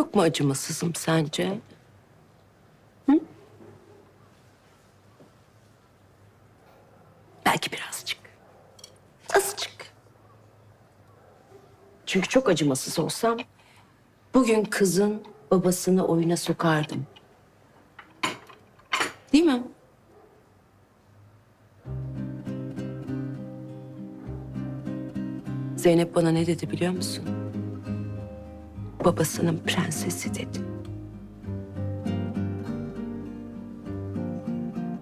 Çok mu acımasızım sence? Hı? Belki birazcık. Azıcık. Çünkü çok acımasız olsam bugün kızın babasını oyuna sokardım. Değil mi? Zeynep bana ne dedi biliyor musun? Babasının prensesi dedi.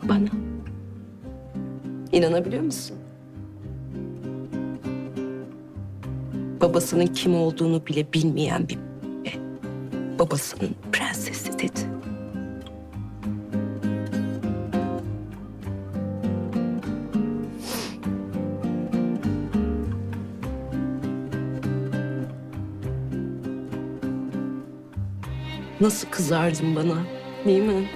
Bana. İnanabiliyor musun? Babasının kim olduğunu bile bilmeyen bir bebe. babasının Nasıl kızardın bana, değil mi?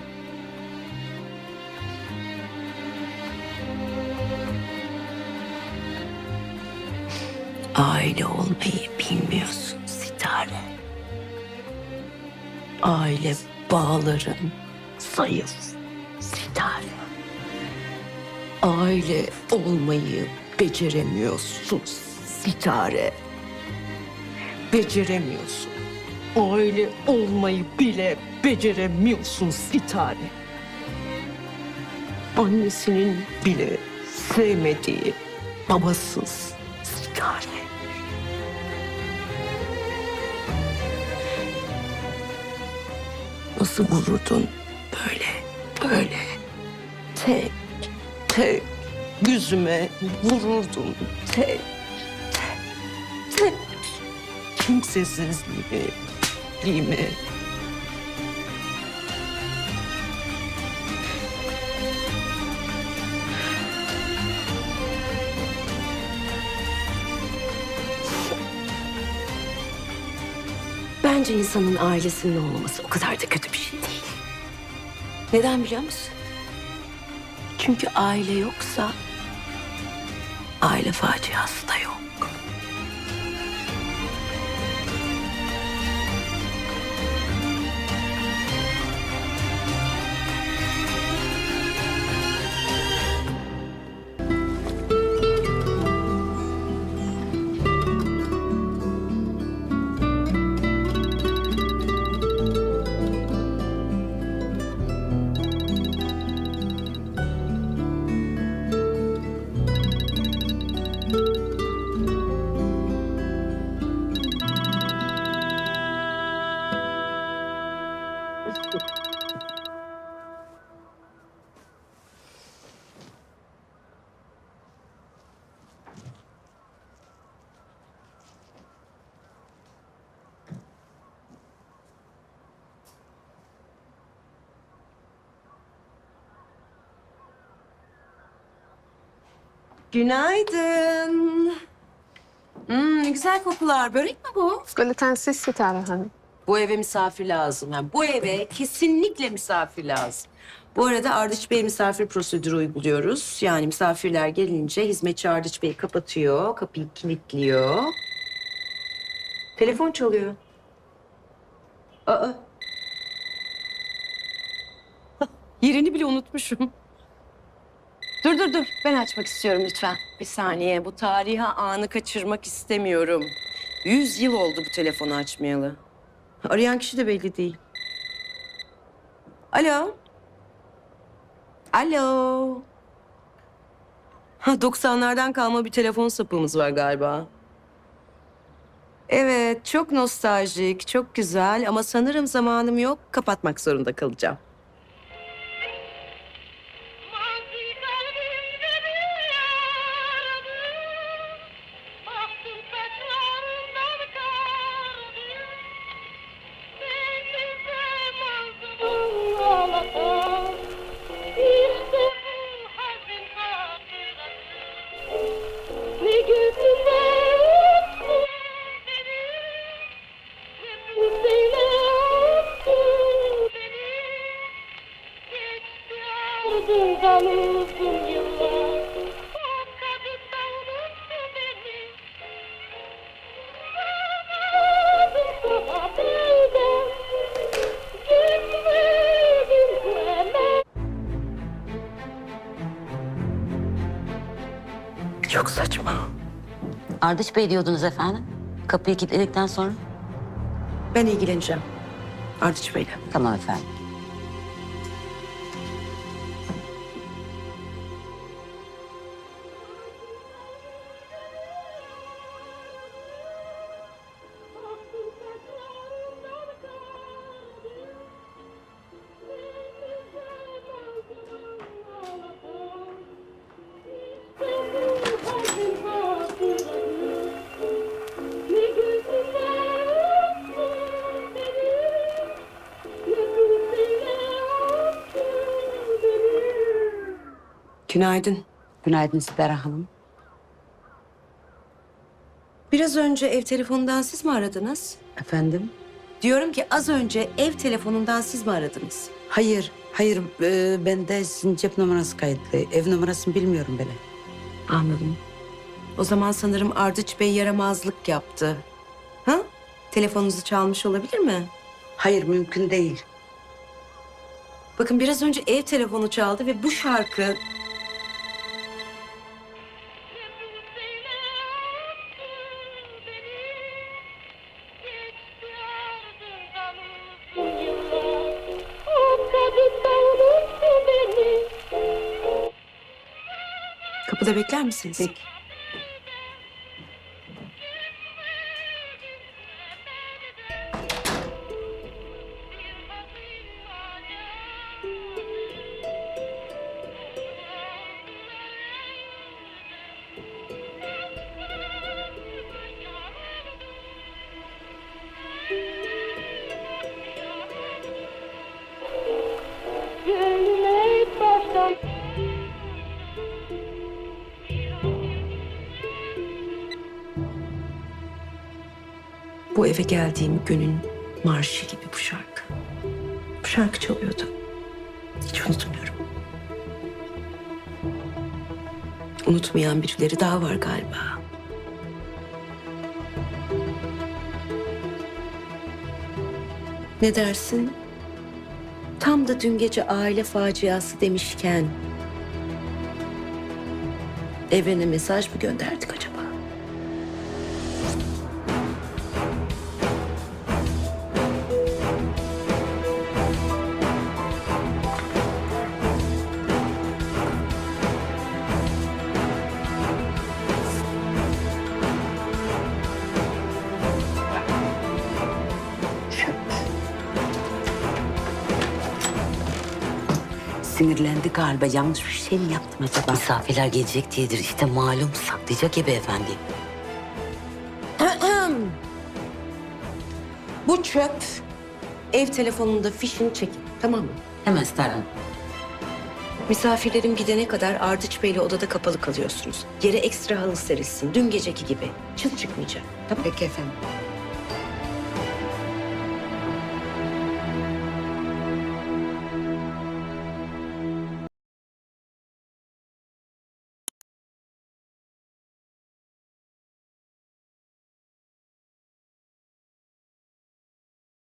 Aile olmayı bilmiyorsun Sitare. Aile bağların zayıf Sitare. Aile olmayı beceremiyorsun Sitare. Beceremiyorsun. Aile olmayı bile beceremiyorsun Sitare. Annesinin bile sevmediği babasız Sitare. Nasıl vururdun böyle, böyle tek, tek yüzüme vururdun tek, tek, tek kimsesizliğimi, mi? Bence insanın ailesinin olmaması o kadar da kötü bir şey değil. Neden biliyor musun? Çünkü aile yoksa aile faciası da yok. Günaydın. Hmm, ne güzel kokular. Börek mi bu? Glutensiz Sitare Hanım. Bu eve misafir lazım. Yani bu eve kesinlikle misafir lazım. Bu arada Ardıç Bey misafir prosedürü uyguluyoruz. Yani misafirler gelince hizmetçi Ardıç Bey kapatıyor, kapıyı kilitliyor. Telefon çalıyor. Aa. Yerini bile unutmuşum. Dur dur dur. Ben açmak istiyorum lütfen. Bir saniye. Bu tarihi anı kaçırmak istemiyorum. Yüz yıl oldu bu telefonu açmayalı. Arayan kişi de belli değil. Alo. Alo. Ha 90'lardan kalma bir telefon sapığımız var galiba. Evet, çok nostaljik, çok güzel ama sanırım zamanım yok. Kapatmak zorunda kalacağım. Çok saçma. Ardıç Bey diyordunuz efendim. Kapıyı kilitledikten sonra. Ben ilgileneceğim Ardıç Bey'le. Tamam efendim. Günaydın. Günaydın Sibera Hanım. Biraz önce ev telefonundan siz mi aradınız? Efendim? Diyorum ki az önce ev telefonundan siz mi aradınız? Hayır, hayır. Ee, bende sizin cep numarası kayıtlı. Ev numarasını bilmiyorum bile. Anladım. O zaman sanırım Ardıç Bey yaramazlık yaptı. Ha? Telefonunuzu çalmış olabilir mi? Hayır, mümkün değil. Bakın biraz önce ev telefonu çaldı ve bu şarkı kapıda bekler misiniz? Gönlüme Bu eve geldiğim günün marşı gibi bu şarkı. Bu şarkı çalıyordu. Hiç unutmuyorum. Unutmayan birileri daha var galiba. Ne dersin? Tam da dün gece aile faciası demişken... Evrene mesaj mı gönderdik acaba? Sinirlendi galiba. Yanlış bir şey mi yaptım acaba? Misafirler gelecek diyedir. İşte malum saklayacak ya beyefendi. Bu çöp ev telefonunda fişini çekin. Tamam mı? Hemen Sterling. Misafirlerim gidene kadar Ardıç Bey'le odada kapalı kalıyorsunuz. Yere ekstra halı serilsin. Dün geceki gibi. Çıt çıkmayacak. Tamam Peki efendim.